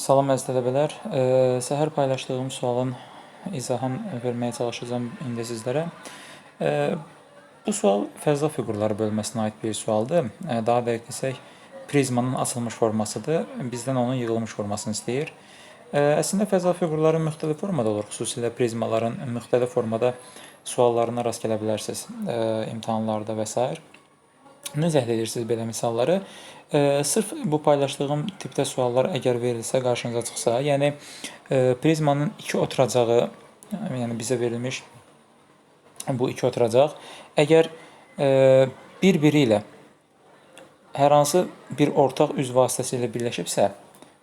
Salam əziz tələbələr. Səhər paylaşdığım sualın izahını verməyə çalışacağam indi sizlərə. Bu sual fəza fiqurları bölməsinə aid bir sualdır. Daha dəqiq desək, prizmanın açılmış formasıdır. Bizdən onun yığılmış formasını istəyir. Əslində fəza fiqurları müxtəlif formada olur. Xüsusilə prizmaların müxtəlif formada suallarına rast gələ bilərsiniz imtahanlarda və s. Necə həll edirsiniz belə misalları? E, sırf bu paylaşdığım tipdə suallar əgər verilsə, qarşınıza çıxsa, yəni e, prizmanın iki oturacağı, yəni bizə verilmiş bu iki oturacaq, əgər e, bir-biri ilə hər hansı bir ortaq üz vasitəsilə birləşibsə,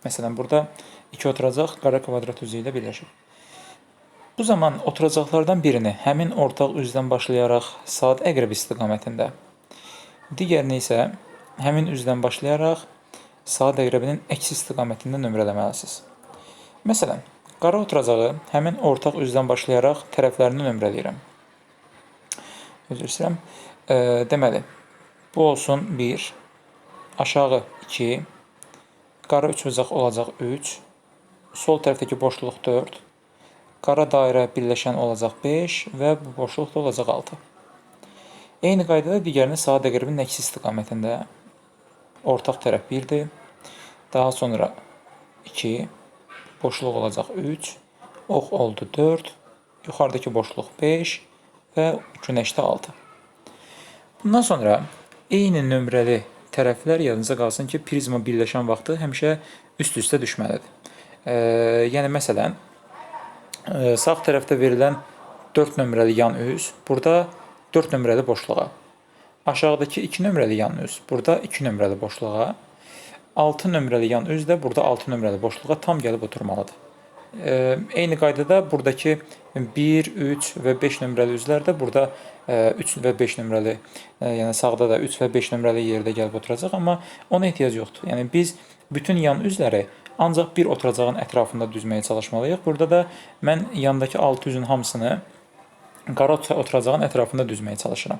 məsələn, burada iki oturacaq qara kvadrat üzü ilə birləşib. Bu zaman oturacaqlardan birini həmin ortaq üzdən başlayaraq saat əqrəb istiqamətində Digərini isə həmin üzdən başlayaraq saat əqrəbinin əks istiqamətində nömrələməlisiniz. Məsələn, qara oturacağı həmin ortaq üzdən başlayaraq tərəflərini nömrələyirəm. Üzr istəyirəm. E, deməli, bu olsun 1, aşağı 2, qara üçbucaq olacaq 3, sol tərəfdəki boşluq 4, qara dairə birləşən olacaq 5 və bu boşluq da olacaq 6. Eyni qaydada digərini saat əqrəbinin əks istiqamətində ortaq tərəf 1-dir. Daha sonra 2, boşluq olacaq 3, ox oldu 4, yuxarıdakı boşluq 5 və günəşdə 6. Bundan sonra eyni nömrəli tərəflər yadınıza qalsın ki, prizma birləşən vaxtı həmişə üst-üstə düşməlidir. E, yəni məsələn, sağ tərəfdə verilən 4 nömrəli yan üz burada 4 nömrəli boşluğa. Aşağıdakı 2 nömrəli yan üz burada 2 nömrəli boşluğa. 6 nömrəli yan üz də burada 6 nömrəli boşluğa tam gəlib oturmalıdır. E, eyni qaydada buradakı 1, 3 və 5 nömrəli üzlər də burada e, 3 və 5 nömrəli, e, yəni sağda da 3 və 5 nömrəli yerdə gəlib oturacaq, amma ona ehtiyac yoxdur. Yəni biz bütün yan üzləri ancaq bir oturacağın ətrafında düzməyə çalışmalıyıq. Burada da mən yandakı 6 üzün hamısını qara oturacağın ətrafında düzməyə çalışıram.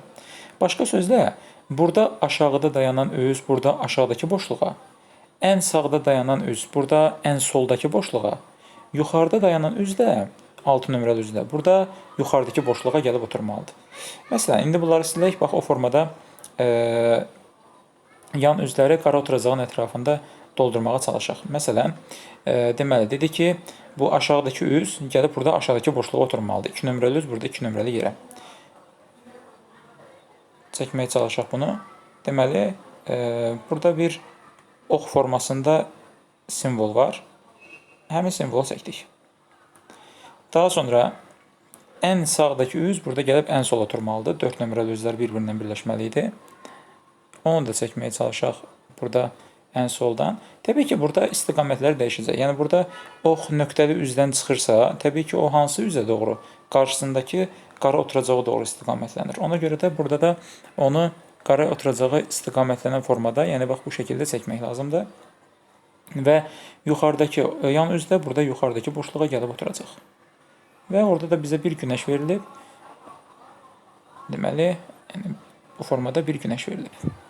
Başqa sözlə, burada aşağıda dayanan üz, burada aşağıdakı boşluğa, ən sağda dayanan üz, burada ən soldakı boşluğa, yuxarıda dayanan üz də 6 nömrəli üzdə. Burada yuxarıdakı boşluğa gəlib oturmalıdır. Məsələn, indi bunları silək, bax o formada e, yan üzləri qara oturacağın ətrafında doldurmağa çalışaq. Məsələn, e, deməli dedi ki, bu aşağıdakı üz gəlib burada aşağıdakı boşluğa oturmalıdır. 2 nömrəli üz burada 2 nömrəli yerə. Çəkməyə çalışaq bunu. Deməli, e, burada bir ox formasında simvol var. Həmin simvolu çəkdik. Daha sonra ən sağdakı üz burada gəlib ən sola oturmalıdır. 4 nömrəli üzlər bir-birindən birləşməli idi. Onu da çəkməyə çalışaq. Burada ən soldan. Təbii ki, burada istiqamətlər dəyişəcək. Yəni burada ox nöqtəli üzdən çıxırsa, təbii ki, o hansı üzə doğru? Qarşısındakı qara oturacağı doğru istiqamətlənir. Ona görə də burada da onu qara oturacağı istiqamətlənən formada, yəni bax bu şəkildə çəkmək lazımdır. Və yuxarıdakı yan üzdə burada yuxarıdakı boşluğa gəlib oturacaq. Və orada da bizə bir günəş verilib. Deməli, yəni bu formada bir günəş verilib.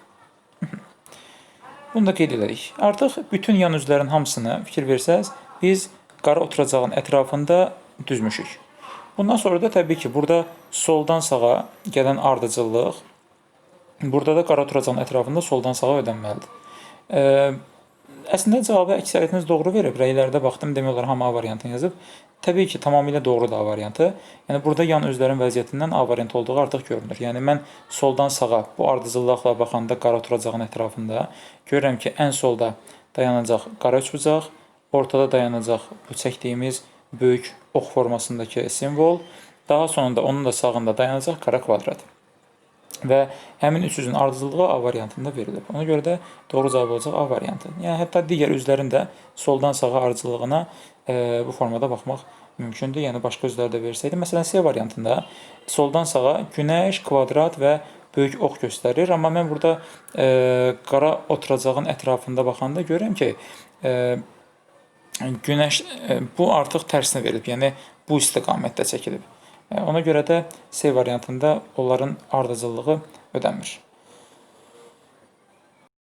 Bunu da qeyd edərik. Artıq bütün yan üzlərin hamısını fikir versəz, biz qara oturacağın ətrafında düzmüşük. Bundan sonra da təbii ki, burada soldan sağa gələn ardıcıllıq, burada da qara oturacağın ətrafında soldan sağa ödənməlidir. Əslində cavabı əksəriyyətiniz doğru verib. Rəylərdə baxdım, demək olar hamı A variantını yazıb. Təbii ki, tamamilə doğrudur A variantı. Yəni burada yan özlərin vəziyyətindən A variantı olduğu artıq görünür. Yəni mən soldan sağa bu ardıcıllıqla baxanda qara oturacağın ətrafında görürəm ki, ən solda dayanacaq qara üçbucaq, ortada dayanacaq bu çəkdiyimiz böyük ox formasındakı simvol, daha sonunda onun da sağında dayanacaq qara kvadrat və həmin üç üzün ardıcıllığı A variantında verilib. Ona görə də doğru cavab olacaq A variantı. Yəni hətta digər üzlərin də soldan sağa ardıcıllığına e, bu formada baxmaq mümkündür. Yəni başqa üzlər də versəydi, məsələn C variantında soldan sağa günəş, kvadrat və böyük ox göstərir, amma mən burada e, qara oturacağın ətrafında baxanda görürəm ki, e, günəş e, bu artıq tərsinə verilib. Yəni bu istiqamətdə çəkilib. Ona görə də C variantında onların ardıcıllığı ödənmir.